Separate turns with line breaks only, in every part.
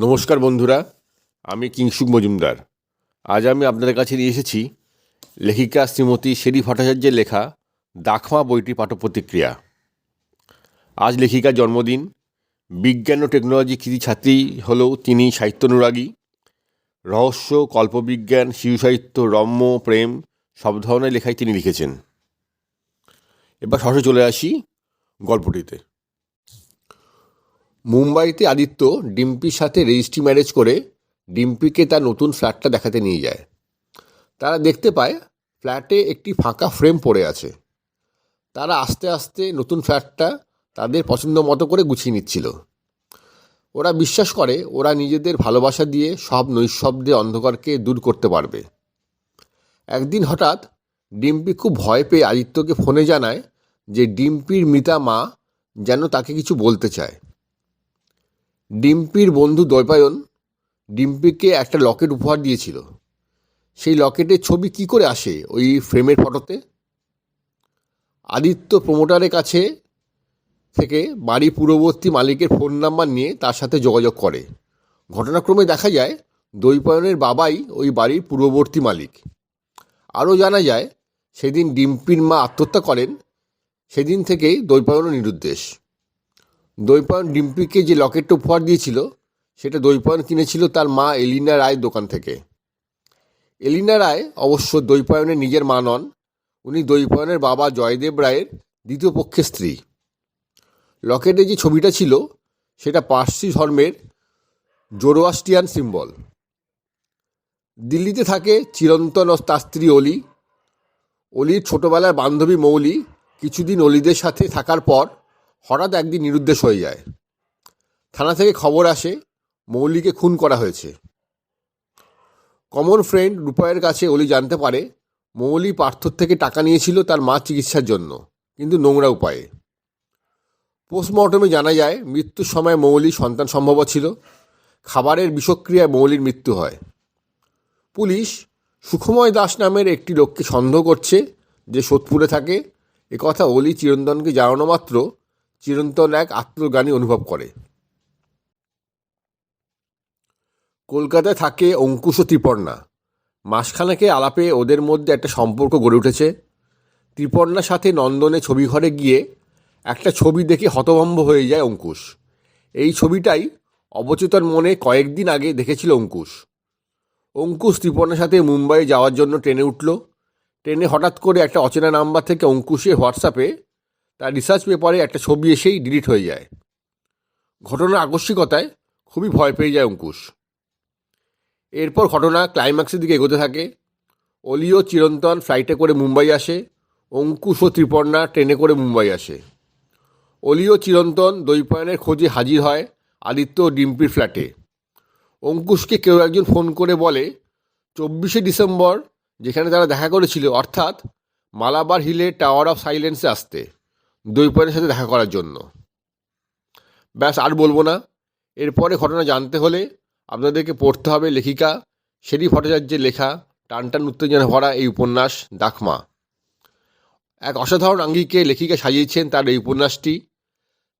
নমস্কার বন্ধুরা, আমি কিংসুক মজুমদার। আজ আমি আপনাদের কাছে নিয়ে এসেছি লেখিকা শ্রীমতী শেরি ভট্টাচার্যের লেখা দাখমা বইটি পাঠ প্রতিক্রিয়া আজ লেখিকার জন্মদিন। বিজ্ঞান ও টেকনোলজি কৃতি ছাত্রী হলেও তিনি সাহিত্যানুরাগী। রহস্য, কল্পবিজ্ঞান, শিশু সাহিত্য, রম্য, প্রেম, সব ধরনের লেখাই তিনি লিখেছেন। এবার সরাসরি চলে আসি গল্পটিতে। মুম্বাইতে আদিত্য ডিম্পির সাথে রেজিস্ট্রি ম্যারেজ করে ডিম্পিকে তার নতুন ফ্ল্যাটটা দেখাতে নিয়ে যায়। তারা দেখতে পায় ফ্ল্যাটে একটি ফাঁকা ফ্রেম পড়ে আছে। তারা আস্তে আস্তে নতুন ফ্ল্যাটটা তাদের পছন্দ মতো করে গুছিয়ে নিচ্ছিল। ওরা বিশ্বাস করে ওরা নিজেদের ভালোবাসা দিয়ে সব নৈশব্দে অন্ধকারকে দূর করতে পারবে। একদিন হঠাৎ ডিম্পি খুব ভয় পেয়ে আদিত্যকে ফোনে জানায় যে ডিম্পির মৃতা মা যেন তাকে কিছু বলতে চায়। ডিম্পির বন্ধু দ্বৈপায়ন ডিম্পিকে একটা লকেট উপহার দিয়েছিল। সেই লকেটের ছবি কি করে আসে ওই ফ্রেমের ফটোতে? আদিত্য প্রমোটারের কাছে থেকে বাড়ি পূর্ববর্তী মালিকের ফোন নাম্বার নিয়ে তার সাথে যোগাযোগ করে। ঘটনাক্রমে দেখা যায়, দৈপায়নের বাবাই ওই বাড়ির পূর্ববর্তী মালিক। আরও জানা যায়, সেদিন ডিম্পির মা আত্মহত্যা করেন, সেদিন থেকেই দ্বৈপায়নও নিরুদ্দেশ। দৈপায়ন ডিম্পিকে যে লকেটটা উপহার দিয়েছিল, সেটা দৈপায়ন কিনেছিল তার মা এলিনা রায়ের দোকান থেকে। এলিনা রায় অবশ্য দৈপায়নের নিজের মা নন, উনি দৈপায়নের বাবা জয়দেব রায়ের দ্বিতীয় পক্ষের স্ত্রী। লকেটে যে ছবিটা ছিল, সেটা পার্সি ধর্মের জোরোয়াস্টিয়ান সিম্বল। দিল্লিতে থাকে চিরন্তন ও তার স্ত্রী অলি। অলির ছোটবেলার বান্ধবী মৌলি কিছুদিন অলিদের সাথে থাকার পর হঠাৎ একদিন নিরুদ্দেশ হয়ে যায়। থানা থেকে খবর আসে, মৌলিকে খুন করা হয়েছে। কমন ফ্রেন্ড রূপায়ের কাছে অলি জানতে পারে, মৌলি পার্থর থেকে টাকা নিয়েছিল তার মা চিকিৎসার জন্য, কিন্তু নোংরা উপায়ে। পোস্টমর্টমে জানা যায়, মৃত্যুর সময় মৌলি সন্তান সম্ভব ছিল। খাবারের বিষক্রিয়ায় মৌলির মৃত্যু হয়। পুলিশ সুখময় দাস নামের একটি লোককে সন্দেহ করছে যে সোদপুরে থাকে। একথা অলি চিরন্তনকে জানানো মাত্র চিরন্তন এক আত্মজ্ঞানী অনুভব করে। কলকাতায় থাকে অঙ্কুশ ও ত্রিপর্ণা মাসখানেকে আলাপে ওদের মধ্যে একটা সম্পর্ক গড়ে উঠেছে। ত্রিপর্ণার সাথে নন্দনে ছবি ঘরে গিয়ে একটা ছবি দেখে হতভম্ব হয়ে যায় অঙ্কুশ। এই ছবিটাই অবচেতন মনে কয়েকদিন আগে দেখেছিল অঙ্কুশ। অঙ্কুশ ত্রিপর্ণার সাথে মুম্বাই যাওয়ার জন্য ট্রেনে উঠল। ট্রেনে হঠাৎ করে একটা অচেনা নাম্বার থেকে অঙ্কুশে হোয়াটসঅ্যাপে তার রিসার্চ পেপারে একটা ছবি এসেই ডিলিট হয়ে যায়। ঘটনার আকস্মিকতায় খুবই ভয় পেয়ে যায় অঙ্কুশ। এরপর ঘটনা ক্লাইম্যাক্সের দিকে এগোতে থাকে। অলিও চিরন্তন ফ্লাইটে করে মুম্বাই আসে, অঙ্কুশ ও ত্রিপর্ণা ট্রেনে করে মুম্বাই আসে। অলিও চিরন্তন দৈপায়নের খোঁজে হাজির হয় আদিত্য ও ডিম্পির ফ্ল্যাটে অঙ্কুশকে কেউ একজন ফোন করে বলে, চব্বিশে ডিসেম্বর, যেখানে তারা দেখা করেছিল, অর্থাৎ মালাবার হিলে টাওয়ার অফ সাইলেন্সে আসতে। দৈপায়নের সাথে দেখা করার জন্য। ব্যাস, আর বলব না। এরপরে ঘটনা জানতে হলে আপনাদেরকে পড়তে হবে লেখিকা শেরি ভট্টাচার্যের লেখা টানটান উত্তেজনা ভরা এই উপন্যাস দাখমা এক অসাধারণ আঙ্গিকে লেখিকা সাজিয়েছেন তার এই উপন্যাসটি।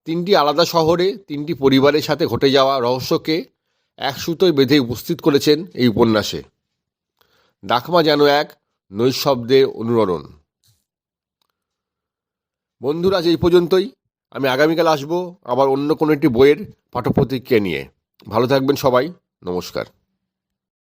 তিনটি আলাদা শহরে, তিনটি পরিবারের সাথে ঘটে যাওয়া রহস্যকে এক সুতোয় বেঁধে উপস্থিত করেছেন এই উপন্যাসে। দাখমা যেন এক নৈশব্দের অনুরণন। বন্ধুরা, আজ এই পর্যন্তই। আমি আগামীকাল আসব আবার অন্য কোনো একটি বইয়ের পাঠ্যপ্রতিক্রিয়া নিয়ে। ভালো থাকবেন সবাই। নমস্কার।